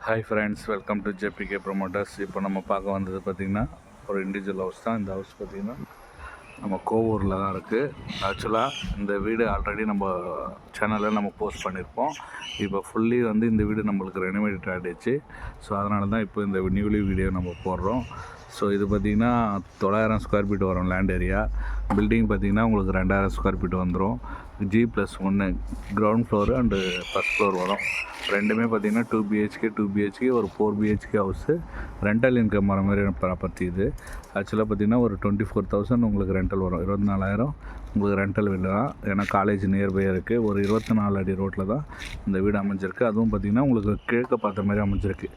Hi friends welcome to JBK promoters இப்போ நம்ம பார்க்க வந்தது பார்த்திங்கன்னா ஒரு இண்டிவிஜுவல் ஹவுஸ் தான். இந்த ஹவுஸ் பார்த்திங்கன்னா நம்ம கோவூரில் தான் இருக்குது ஆக்சுவலாக இந்த வீடு ஆல்ரெடி நம்ம சேனலில் நம்ம போஸ்ட் பண்ணியிருப்போம் இப்போ ஃபுல்லி வந்து இந்த வீடு நம்மளுக்கு ரெனோவேட் ஆகிடுச்சு ஸோ அதனால தான் இப்போ இந்த நியூலி வீடியோ நம்ம போடுறோம். ஸோ இது பார்த்திங்கன்னா தொள்ளாயிரம் ஸ்கொயர் ஃபீட் வரும் லேண்ட் ஏரியா பில்டிங் பார்த்திங்கன்னா உங்களுக்கு ரெண்டாயிரம் ஸ்கொயர் ஃபீட் வந்துடும் ஜி ப்ளஸ் ஒன்று ground floor and first floor வரும். ரெண்டுமே பார்த்திங்கன்னா டூ பிஹெச்கே டூ பிஹெச்கே ஒரு four BHK house rental income வர மாதிரி ப்ராப்பர்ட்டி இது. ஆக்சுவலாக பார்த்திங்கன்னா ஒரு டுவெண்ட்டி ஃபோர் தௌசண்ட் உங்களுக்கு ரெண்டல் வரும். இருபத்தி நாலாயிரம். உங்களுக்கு ரெண்டல் வீடு தான் ஏன்னா காலேஜ் நியர்பை இருக்குது ஒரு இருபத்தி நாலு அடி ரோட்டில் தான் இந்த வீடு அமைஞ்சிருக்கு. அதுவும் பார்த்திங்கன்னா உங்களுக்கு கிழக்க பார்த்த மாதிரி அமைஞ்சிருக்கு.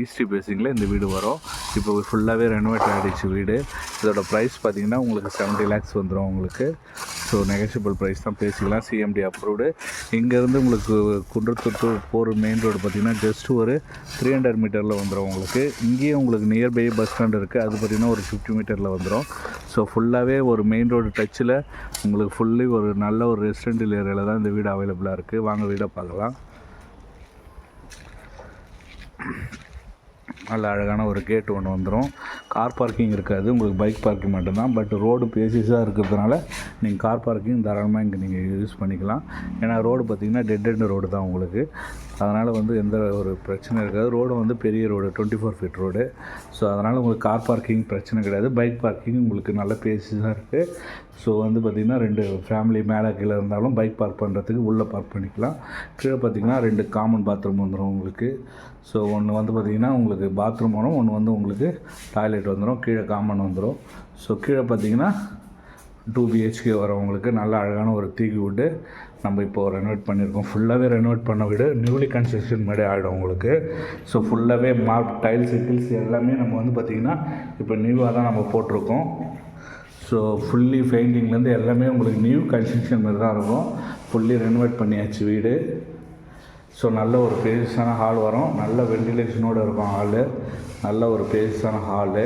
ஈஸ்டி பேசிங்கில் இந்த வீடு வரும். இப்போ ஃபுல்லாகவே ரெனோவேட் ஆகிடுச்சு வீடு. இதோட ப்ரைஸ் பார்த்திங்கன்னா உங்களுக்கு செவன்ட்டி லேக்ஸ் வந்துடும் உங்களுக்கு. ஸோ நெகசிபிள் ப்ரைஸ் தான் பேசிக்கலாம். சிஎம்டி அப்ரூவ்டு இங்கேருந்து உங்களுக்கு குன்றத்தூர் போகிற மெயின் ரோடு பார்த்திங்கன்னா ஜஸ்ட் ஒரு த்ரீ ஹண்ட்ரட் மீட்டரில் வந்துடும் உங்களுக்கு. இங்கேயும் உங்களுக்கு நியர்பை பஸ் ஸ்டாண்ட் இருக்குது அது பார்த்திங்கன்னா ஒரு ஃபிஃப்டி மீட்டரில் வந்துடும் ஸோ ஃபுல்லாகவே ஒரு மெயின் ரோடு டச்சில் உங்களுக்கு ஃபுல்லி ஒரு நல்ல ஒரு ரெசிடென்டல் ஏரியாவில் தான் இந்த வீடு அவைலபிளாக இருக்குது வாங்க வீடை பார்க்கலாம். நல்ல அழகான ஒரு கேட் ஒன்று வந்துடும் கார் பார்க்கிங் இருக்காது. உங்களுக்கு பைக் பார்க்கிங் மட்டும்தான். பட் ரோடு பேசிஸாக இருக்கிறதுனால நீங்கள் கார் பார்க்கிங் தாராளமாக இங்கே நீங்கள் யூஸ் பண்ணிக்கலாம். ஏன்னா ரோடு பார்த்திங்கன்னா டெட் எண்ட் ரோடு தான் உங்களுக்கு. அதனால் வந்து எந்த ஒரு பிரச்சனை இருக்காது. ரோடு வந்து பெரிய road twenty four feet road. So அதனால் உங்களுக்கு கார் பார்க்கிங் பிரச்சனை கிடையாது. பைக் பார்க்கிங் உங்களுக்கு நல்ல பேசிஸாக இருக்குது ஸோ வந்து பார்த்திங்கன்னா ரெண்டு ஃபேமிலி மேலே கீழே இருந்தாலும் பைக் பார்க் பண்ணுறதுக்கு உள்ளே பார்க் பண்ணிக்கலாம். கீழே பார்த்திங்கன்னா ரெண்டு காமன் பாத்ரூம் வந்துடும் உங்களுக்கு. ஸோ ஒன்று வந்து பார்த்திங்கன்னா உங்களுக்கு பாத்ரூம் வரும். ஒன்று வந்து உங்களுக்கு டாய்லெட் வந்துடும் கீழே காமன் வந்துடும் ஸோ கீழே பார்த்திங்கன்னா டூ பிஹெச்கே வரவங்களுக்கு நல்ல அழகான ஒரு தீக்கு விட்டு நம்ம இப்போ ரெனோவேட் பண்ணியிருக்கோம். ஃபுல்லாகவே ரெனோவேட் பண்ண வீடு நியூலி கன்ஸ்ட்ரக்ஷன் மாதிரி ஆகிடும் உங்களுக்கு. ஸோ ஃபுல்லாகவே மார்க் டைல்ஸ் கில்ஸ் எல்லாமே நம்ம வந்து பார்த்திங்கன்னா இப்போ நியூவாக தான் நம்ம போட்டிருக்கோம். ஸோ ஃபுல்லி பெயிண்டிங்லேருந்து எல்லாமே உங்களுக்கு நியூ கன்ஸ்ட்ரக்ஷன் மாதிரி தான் இருக்கும். ஃபுல்லி ரெனோவேட் பண்ணியாச்சு வீடு. ஸோ நல்ல ஒரு பேஸான ஹால் வரும். நல்ல வெண்டிலேஷனோடு இருக்கும் ஹாலு நல்ல ஒரு பேஸான ஹாலு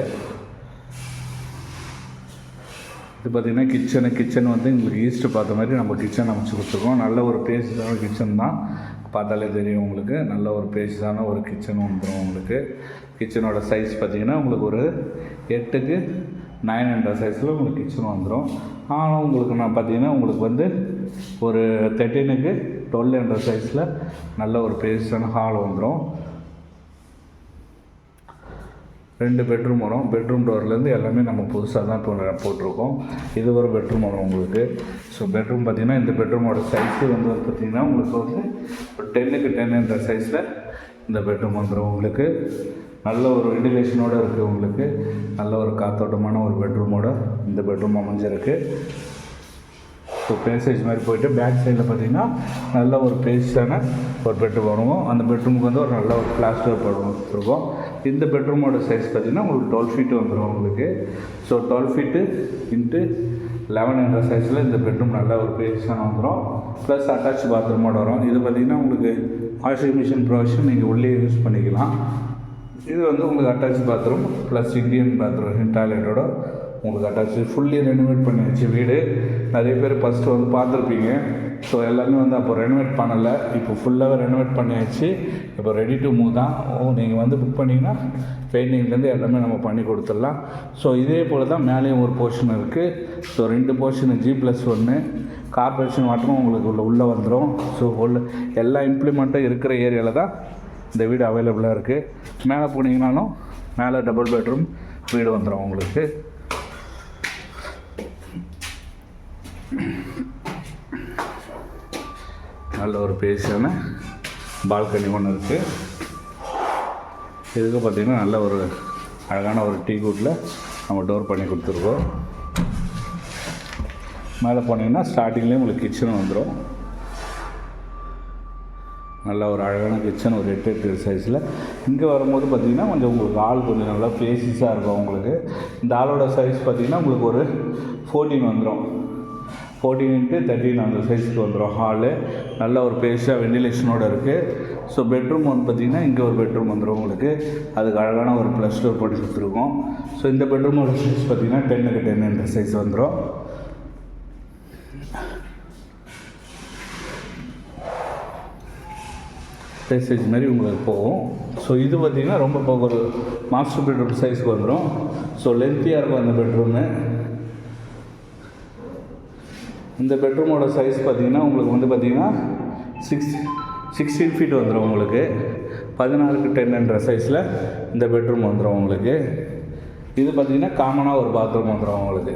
இது பார்த்திங்கன்னா கிச்சனு கிச்சன் வந்து உங்களுக்கு ஈஸ்ட்டு பார்த்த மாதிரி நம்ம கிச்சன் அமைச்சு கொடுத்துருக்கோம். நல்ல ஒரு பேஸான கிச்சன் தான். பார்த்தாலே தெரியும் உங்களுக்கு. நல்ல ஒரு பேஸான ஒரு கிச்சன் வந்துடும் உங்களுக்கு. கிச்சனோட சைஸ் பார்த்திங்கன்னா உங்களுக்கு ஒரு எட்டுக்கு நைன் ஹண்ட்ரட் சைஸில் உங்களுக்கு கிச்சன் வந்துடும் ஆனால் உங்களுக்கு நான் பார்த்தீங்கன்னா உங்களுக்கு வந்து ஒரு தேர்ட்டீனுக்கு டுவெல் ஹண்ட்ரட் சைஸில் நல்ல ஒரு பேஸான ஹால் வந்துடும் ரெண்டு பெட்ரூம் வரும் பெட்ரூம் டோர்லேருந்து எல்லாமே நம்ம புதுசாக தான் இப்போ போட்டிருக்கோம். இது ஒரு பெட்ரூம் வரும் உங்களுக்கு. ஸோ பெட்ரூம் பார்த்திங்கன்னா இந்த பெட்ரூமோட சைஸு வந்து பார்த்திங்கன்னா உங்களுக்கு வந்து ஒரு டென்னுக்கு டென்னுன்ற சைஸில் இந்த பெட்ரூம் வந்துடும் உங்களுக்கு. நல்ல ஒரு வெண்டிலேஷனோடு இருக்குது உங்களுக்கு. நல்ல ஒரு காத்தோட்டமான ஒரு பெட்ரூமோட இந்த பெட்ரூம் அமைஞ்சிருக்கு. ஸோ பேசேஜ் மாதிரி போயிட்டு பேக் சைடில் பார்த்தீங்கன்னா நல்ல ஒரு பேஸான ஒரு பெட்ரூம் வரும் அந்த பெட்ரூமுக்கு வந்து ஒரு நல்ல ஒரு பிளாஸ்டர் போடுவோம் இந்த பெட்ரூமோட சைஸ் பார்த்தீங்கன்னா உங்களுக்கு டுவெல் ஃபீட்டு வந்துடும் உங்களுக்கு. So twelve feet into eleven என்ற சைஸில் இந்த பெட்ரூம் நல்ல ஒரு பேஸான வந்துடும் ப்ளஸ் அட்டாச் பாத்ரூமோட வரும். இது பார்த்திங்கன்னா உங்களுக்கு வாஷிங் மிஷின் ப்ரொவிஷன் நீங்கள் உள்ளே யூஸ் பண்ணிக்கலாம். இது வந்து உங்களுக்கு attach bathroom plus Indian bathroom டாய்லெட்டோட உங்களுக்கு அட்டாச்சு ஃபுல்லி ரெனோவேட் பண்ணியாச்சு வீடு. நிறைய பேர் ஃபஸ்ட்டு வந்து பார்த்துருப்பீங்க. ஸோ எல்லாமே வந்து அப்போ ரெனோவேட் பண்ணலை. இப்போ ஃபுல்லாகவே ரெனோவேட் பண்ணியாச்சு. இப்போ ரெடி டு மூவ் தான். ஓ நீங்கள் வந்து புக் பண்ணிங்கன்னா பெயிண்டிங்லேருந்து எல்லாமே நம்ம பண்ணி கொடுத்துடலாம். ஸோ இதே போல் தான் மேலேயும் ஒரு போர்ஷன் இருக்குது ஸோ ரெண்டு போர்ஷனு ஜி ப்ளஸ் ஒன்று கார்பரேஷன் வாட்டரும் உங்களுக்கு உள்ள உள்ளே வந்துடும் ஸோ உள்ள எல்லா இம்ப்ளிமெண்ட்டும் இருக்கிற ஏரியாவில் தான் இந்த வீடு அவைலபிளாக இருக்குது மேலே போனீங்கனாலும் மேலே டபுள் பெட்ரூம் வீடு வந்துடும் உங்களுக்கு. நல்ல ஒரு பேசியான பால்கனி ஒன்று இருக்குது இதுக்கு பார்த்திங்கன்னா நல்ல ஒரு அழகான ஒரு டீ கூட்டில் நம்ம டோர் பண்ணி கொடுத்துருக்கோம். மேலே போனீங்கன்னா ஸ்டார்டிங்லேயே உங்களுக்கு கிச்சன் வந்துடும் நல்ல ஒரு அழகான கிச்சன் ஒரு எட்டு எட்டு சைஸில் இங்கே வரும்போது பார்த்திங்கன்னா கொஞ்சம் உங்களுக்கு ஆள் கொஞ்சம் நல்லா பேசிஸாக இருக்கும் உங்களுக்கு. இந்த ஆளோட சைஸ் பார்த்திங்கன்னா உங்களுக்கு ஒரு ஃபோர்டீன் வந்துடும் ஃபோர்டீன் இன்ட்டு தேர்ட்டின் அந்த சைஸுக்கு வந்துடும் ஹாலு நல்ல ஒரு பேஸாக வெண்டிலேஷனோடு இருக்குது ஸோ பெட்ரூம் வந்து பார்த்திங்கன்னா இங்கே ஒரு பெட்ரூம் வந்துடும் உங்களுக்கு. அதுக்கு அழகான ஒரு ப்ளஸ் டோர் போட்டு கொடுத்துருக்கோம். ஸோ இந்த பெட்ரூமோட சைஸ் பார்த்திங்கன்னா டென்னுக்கு டென்னுன்ற சைஸ் வந்துடும் சைஸ் மாதிரி உங்களுக்கு போகும். ஸோ இது பார்த்திங்கன்னா ரொம்ப இப்போ ஒரு மாஸ்டர் பெட்ரூம் சைஸ்க்கு வந்துடும் ஸோ லென்த்தியாக இருக்கும் அந்த பெட்ரூமு இந்த பெட்ரூமோட சைஸ் பார்த்தீங்கன்னா உங்களுக்கு வந்து பார்த்தீங்கன்னா சிக்ஸ் சிக்ஸ்டீன் ஃபீட் வந்துடும் உங்களுக்கு. பதினாறுக்கு டென்ன்ற சைஸில் இந்த பெட்ரூம் வந்துடும் உங்களுக்கு. இது பார்த்தீங்கன்னா காமனாக ஒரு பாத்ரூம் வந்துடும் உங்களுக்கு.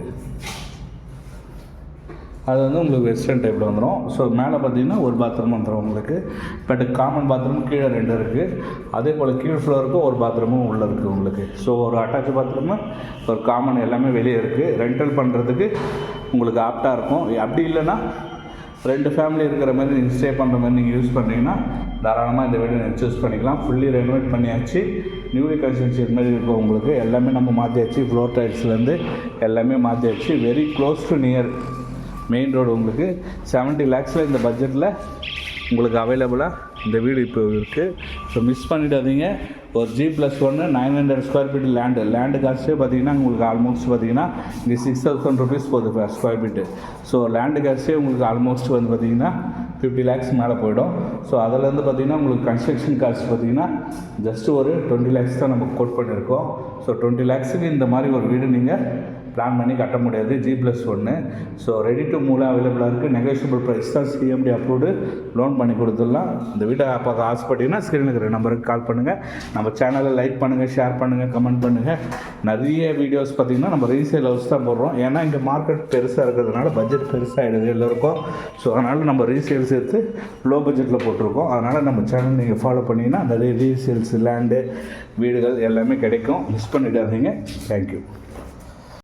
அது வந்து உங்களுக்கு வெஸ்டர்ன் டைப்பில் வந்துடும் ஸோ மேலே பார்த்தீங்கன்னா ஒரு பாத்ரூம் வந்துடும் உங்களுக்கு. பட் காமன் பாத்ரூம் கீழே ரெண்டு இருக்குது அதே போல் கீழ் ஃப்ளோருக்கும் ஒரு பாத்ரூமும் உள்ளே இருக்குது உங்களுக்கு. ஸோ ஒரு அட்டாச் பாத்ரூமு ஒரு காமன் எல்லாமே வெளியே இருக்குது ரெண்டல் பண்ணுறதுக்கு உங்களுக்கு ஆப்டாக இருக்கும். அப்படி இல்லைன்னா ரெண்டு ஃபேமிலி இருக்கிற மாதிரி நீங்கள் ஸ்டே பண்ணுற மாதிரி நீங்கள் யூஸ் பண்ணுறீங்கன்னா தாராளமாக இந்த வீடு நீங்கள் சூஸ் பண்ணிக்கலாம். ஃபுல்லி ரெனோவேட் பண்ணியாச்சு. நியூலி கன்ஸ்ட்ரக்ஷன் மாதிரி இருக்கும் உங்களுக்கு எல்லாமே நம்ம மாற்றியாச்சு ஃப்ளோர் டைல்ஸ்லேருந்து எல்லாமே மாற்றியாச்சு very close to near main road உங்களுக்கு. செவன்ட்டி லேக்ஸில் இந்த பட்ஜெட்டில் உங்களுக்கு அவைலபிளாக இந்த வீடு இப்போ இருக்குது ஸோ மிஸ் பண்ணிடாதீங்க. ஒரு ஜி ப்ளஸ் ஒன்று nine hundred square feet land land காஸ்ட்டே பார்த்தீங்கன்னா உங்களுக்கு ஆல்மோஸ்ட் பார்த்தீங்கன்னா இங்கே சிக்ஸ் தௌசண்ட் ருபீஸ் போகுது ஸ்கொயர் ஃபீட்டு ஸோ லேண்டு காஸ்ட்டே உங்களுக்கு ஆல்மோஸ்ட் வந்து பார்த்தீங்கன்னா ஃபிஃப்டி லேக்ஸ் மேலே போயிடும். ஸோ அதிலேருந்து பார்த்தீங்கன்னா உங்களுக்கு கன்ஸ்ட்ரக்ஷன் காஸ்ட் பார்த்தீங்கன்னா ஜஸ்ட் ஒரு டுவெண்ட்டி லேக்ஸ் தான் நம்ம கோட் பண்ணியிருக்கோம். ஸோ டுவெண்ட்டி லேக்ஸுக்கு இந்த மாதிரி ஒரு வீடு நீங்கள் பிளான் பண்ணி கட்ட முடியாது ஜி ப்ளஸ் ஒன்று ஸோ ரெடி டு மூலம் அவைலபிளாக இருக்குது நெகோஷியபிள் ப்ரைஸ் தான் சிஎம்டி அப்ரூவ்டு லோன் பண்ணி கொடுத்துடலாம். இந்த வீட்டை பார்க்க ஆசைப்பட்டீங்கன்னா ஸ்க்ரீனில் இருக்கிற நம்பருக்கு கால் பண்ணுங்கள் நம்ம சேனலை லைக் பண்ணுங்கள் ஷேர் பண்ணுங்கள் கமெண்ட் பண்ணுங்கள் நிறைய வீடியோஸ் பார்த்திங்கன்னா நம்ம ரீசேல் ஹவுஸ் தான் போடுறோம். ஏன்னா இங்கே மார்க்கெட் பெருசாக இருக்கிறதுனால பட்ஜெட் பெருசாகிடுது எல்லோருக்கும். ஸோ அதனால் நம்ம ரீசேல் சேர்த்து லோ பட்ஜெட்டில் போட்டிருக்கோம். அதனால் நம்ம சேனல் நீங்கள் ஃபாலோ பண்ணிங்கன்னா நிறைய ரீசேல்ஸ் லேண்டு வீடுகள் எல்லாமே கிடைக்கும். மிஸ் பண்ணிடாதீங்க. தேங்க்யூ